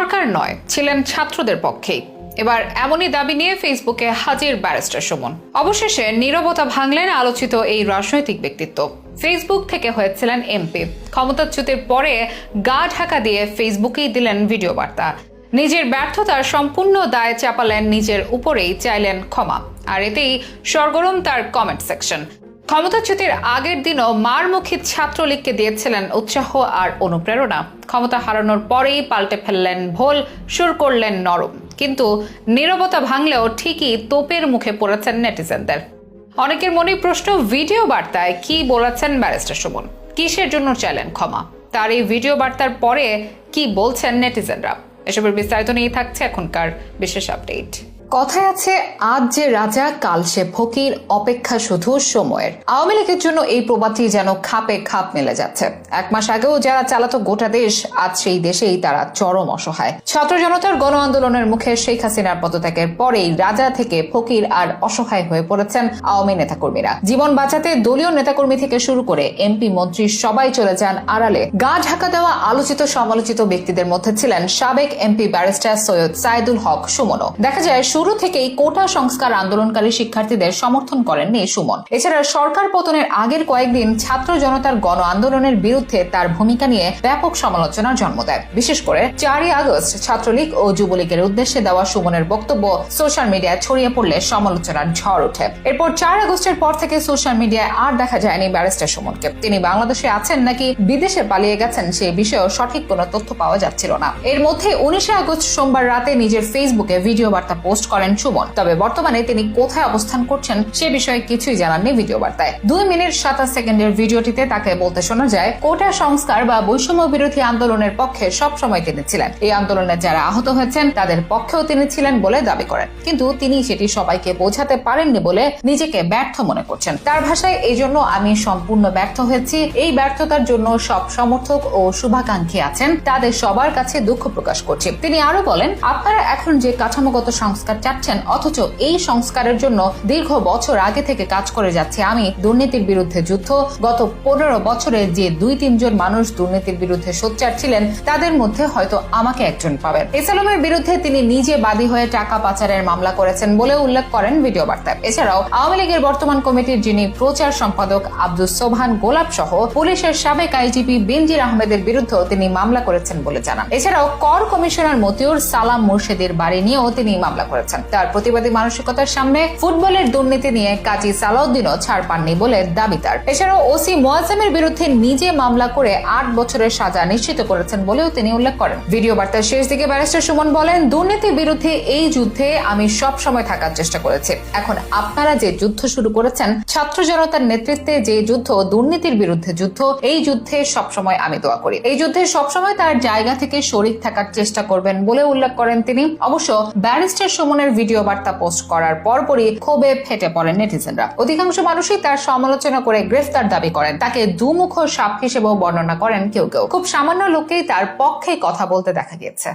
সরকার নয়, ছিলেন ছাত্রদের পক্ষেই। এবার এমনই দাবি নিয়ে ফেসবুকে হাজির ব্যারিস্টার সুমন। অবশেষে নীরবতা ভাঙলেন আলোচিত এই রাজনৈতিক ব্যক্তিত্ব। ফেসবুক থেকে হয়েছিলেন এমপি। ক্ষমতাচ্যুতির পরে গা ঢাকা দিয়ে ফেসবুকেই দিলেন ভিডিও বার্তা। নিজের ব্যর্থতার সম্পূর্ণ দায় চাপালেন নিজের উপরেই, চাইলেন ক্ষমা। আর এতেই সরগরম তার কমেন্ট সেকশন ক্ষমতাচ্যুতির আগের দিনও মার মারমুখী ছাত্রলীগকে দিয়েছিলেন উৎসাহ আর অনুপ্রেরণা। ক্ষমতা হারানোর পরেই পাল্টে ফেললেন ভোল, সুর করলেন নরম। কিন্তু নীরবতা ভাঙলেও ঠিকই তোপের মুখে পড়েছেন নেটিজেনদের। অনেকের মনে প্রশ্ন, ভিডিও বার্তায় কি বলেছেন ব্যারিস্টার সুমন? কিসের জন্য চাইলেন ক্ষমা? তার এই ভিডিও বার্তার পরে কি বলছেন নেটিজেনরা? এসবের বিস্তারিত নিয়ে থাকছে এখনকার বিশেষ আপডেট। কথায় আছে, আজ যে রাজা, কাল সে ফকির, অপেক্ষা শুধু সময়ের। আওয়ামী লীগের জন্য এই প্রবাদটি যেন খাপে খাপ মেলে যাচ্ছে। এক মাস আগেও যারা চালাতো গোটা দেশ, আজ সেই দেশেই তারা চরম অসহায়। ছাত্র জনতার গণ আন্দোলনের মুখে শেখ হাসিনার পদত্যাগের পরেই রাজা থেকে ফকির আর অসহায় হয়ে পড়েছেন আওয়ামী নেতাকর্মীরা। জীবন বাঁচাতে দলীয় নেতাকর্মী থেকে শুরু করে এমপি, মন্ত্রী সবাই চলে যান আড়ালে। গা ঢাকা দেওয়া আলোচিত, সমালোচিত ব্যক্তিদের মধ্যে ছিলেন সাবেক এমপি ব্যারিস্টার সৈয়দ সাইদুল হক সুমনও। দেখা যায় শুরু থেকেই কোটা সংস্কার আন্দোলনকারী শিক্ষার্থীদের সমর্থন করেননি সুমন। এছাড়া সরকার পতনের আগের কয়েকদিন ছাত্র জনতার গণ আন্দোলনের বিরুদ্ধে তার ভূমিকা নিয়ে ব্যাপক সমালোচনার জন্ম দেয়। বিশেষ করে চারই আগস্ট ছাত্রলীগ ও যুবলীগের উদ্দেশ্যে দেওয়া সুমনের বক্তব্য সোশ্যাল মিডিয়ায় ছড়িয়ে পড়লে সমালোচনার ঝড় ওঠে। এরপর চার আগস্টের পর থেকে সোশ্যাল মিডিয়ায় আর দেখা যায়নি ব্যারিস্টার সুমনকে। তিনি বাংলাদেশে আছেন নাকি বিদেশে পালিয়ে গেছেন সে বিষয়েও সঠিক কোনো তথ্য পাওয়া যাচ্ছিল না। এর মধ্যে উনিশে আগস্ট সোমবার রাতে নিজের ফেসবুকে ভিডিও বার্তা পোস্ট করেন সুমন। তবে বর্তমানে তিনি কোথায় অবস্থান করছেন সে বিষয়ে কিছুই জানাননি ভিডিও বার্তায় দুই মিনিট সাতাশ সেকেন্ডের ভিডিওটিতে তাকে বলতে শোনা যায়, কোটা সংস্কার বা বৈষম্য বিরোধী আন্দোলনের পক্ষে সব সময় তিনি ছিলেন। এই আন্দোলনে যারা আহত হয়েছেন, তাদের পক্ষেও তিনি ছিলেন বলে দাবি করেন। কিন্তু তিনি সেটি সবাইকে বোঝাতে পারেননি বলে নিজেকে ব্যর্থ মনে করছেন। তার ভাষায় এই জন্য আমি সম্পূর্ণ ব্যর্থ হয়েছি। এই ব্যর্থতার জন্য সব সমর্থক ও শুভাকাঙ্ক্ষী আছেন। তাদের সবার কাছে দুঃখ প্রকাশ করছি। তিনি আরও বলেন, আপনারা এখন যে কাঠামোগত সংস্কার চাচ্ছেন, অথচ এই সংস্কারের জন্য দীর্ঘ বছর আগে থেকে কাজ করে যাচ্ছে। আমি দুর্নীতির বিরুদ্ধে যুদ্ধ, গত পনেরো বছরে যে দুই তিনজন মানুষ দুর্নীতির বিরুদ্ধে সোচ্চার ছিলেন, তাদের মধ্যে হয়তো আমাকে একজন পাবেন। এসালমের বিরুদ্ধে তিনি নিজে বাদী হয়ে টাকা পাচারের মামলা করেছেন বলে উল্লেখ করেন ভিডিও বার্তায়। এছাড়াও আওয়ামী লীগের বর্তমান কমিটির যিনি প্রচার সম্পাদক আব্দুল সোবহান গোলাপ সহ পুলিশের সাবেক আইজিপি বেনজির আহমেদের বিরুদ্ধেও তিনি মামলা করেছেন বলে জানান। এছাড়াও কর কমিশনার মতিউর সালাম মুর্শেদের বাড়ি নিয়েও তিনি মামলা করেছেন। তার প্রতিবাদী মানসিকতার সামনে ফুটবলের দুর্নীতি নিয়ে কাজী সালাউদ্দিনও ছাড় পাননি বলে দাবি তার। এছাড়াও ওসি মোয়াজ্জেমের বিরুদ্ধে নিজে মামলা করে আট বছরের সাজা নিশ্চিত করেছেন বলেও তিনি উল্লেখ করেন। ভিডিও বার্তার শেষ দিকে ব্যারিস্টার সুমন বলেন, দুর্নীতির বিরুদ্ধে এই যুদ্ধে আমি সব সময় থাকার চেষ্টা করেছি। এখন আপনারা যে যুদ্ধ শুরু করেছেন, ছাত্র জনতার নেতৃত্বে যে যুদ্ধ, দুর্নীতির বিরুদ্ধে যুদ্ধ, এই যুদ্ধে সবসময় আমি দোয়া করি। এই যুদ্ধে সবসময় তার জায়গা থেকে শরিক থাকার চেষ্টা করবেন বলে উল্লেখ করেন তিনি। অবশ্য ব্যারিস্টার সুমনের ভিডিও বার্তা পোস্ট করার পরপরই ক্ষোভে ফেটে পড়েন নেটিজেনরা। অধিকাংশ মানুষই তার সমালোচনা করে গ্রেফতার দাবি করেন। তাকে দুমুখ সাপ হিসেবেও বর্ণনা করেন কেউ কেউ। খুব সামান্য লোককেই তার পক্ষে কথা বলতে দেখা গিয়েছে।